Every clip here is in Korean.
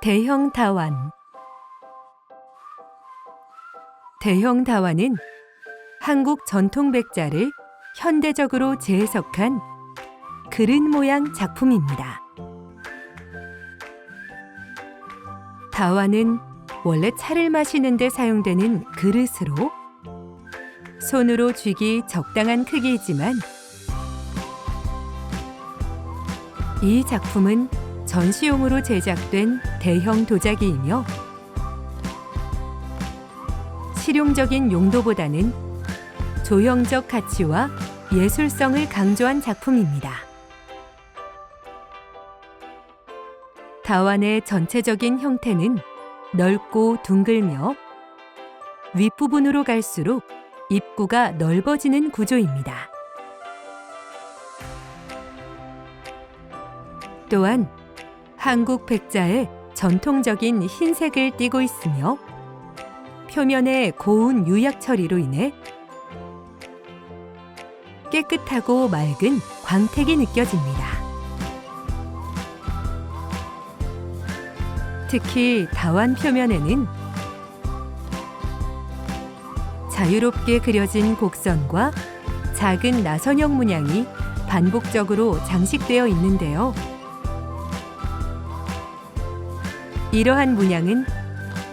대형 다완 대형 다완은 한국 전통 백자를 현대적으로 재해석한 그릇 모양 작품입니다. 다완은 원래 차를 마시는 데 사용되는 그릇으로 손으로 쥐기 적당한 크기이지만 이 작품은 전시용으로 제작된 대형 도자기이며 실용적인 용도보다는 조형적 가치와 예술성을 강조한 작품입니다. 다완의 전체적인 형태는 넓고 둥글며 윗부분으로 갈수록 입구가 넓어지는 구조입니다. 또한 한국 백자의 전통적인 흰색을 띠고 있으며 표면의 고운 유약 처리로 인해 깨끗하고 맑은 광택이 느껴집니다. 특히 다완 표면에는 자유롭게 그려진 곡선과 작은 나선형 문양이 반복적으로 장식되어 있는데요. 이러한 문양은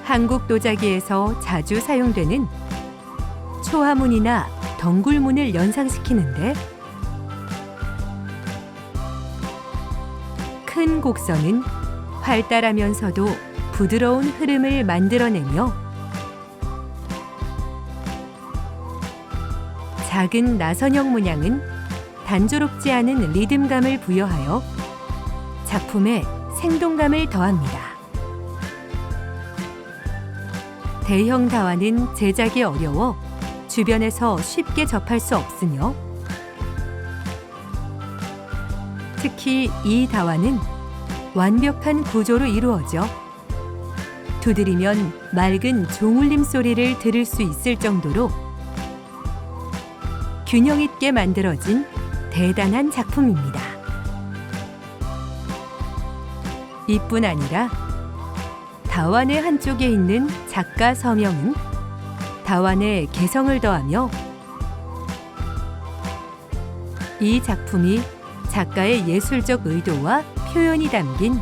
한국 도자기에서 자주 사용되는 초화문이나 덩굴문을 연상시키는데 큰 곡선은 활달하면서도 부드러운 흐름을 만들어내며 작은 나선형 문양은 단조롭지 않은 리듬감을 부여하여 작품에 생동감을 더합니다. 대형 다완은 제작이 어려워 주변에서 쉽게 접할 수 없으며 특히 이 다완은 완벽한 구조로 이루어져 두드리면 맑은 종울림 소리를 들을 수 있을 정도로 균형 있게 만들어진 대단한 작품입니다. 이뿐 아니라 다완의 한쪽에 있는 작가 서명은 다완의 개성을 더하며 이 작품이 작가의 예술적 의도와 표현이 담긴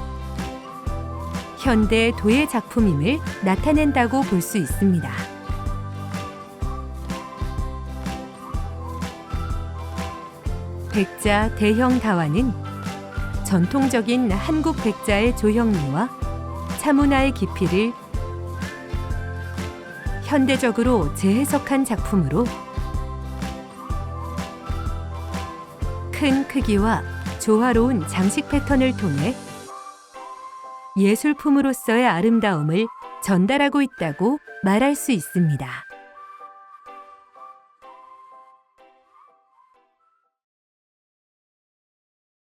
현대 도예 작품임을 나타낸다고 볼 수 있습니다. 백자 대형 다완은 전통적인 한국 백자의 조형미와 차문화의 깊이를 현대적으로 재해석한 작품으로 큰 크기와 조화로운 장식 패턴을 통해 예술품으로서의 아름다움을 전달하고 있다고 말할 수 있습니다.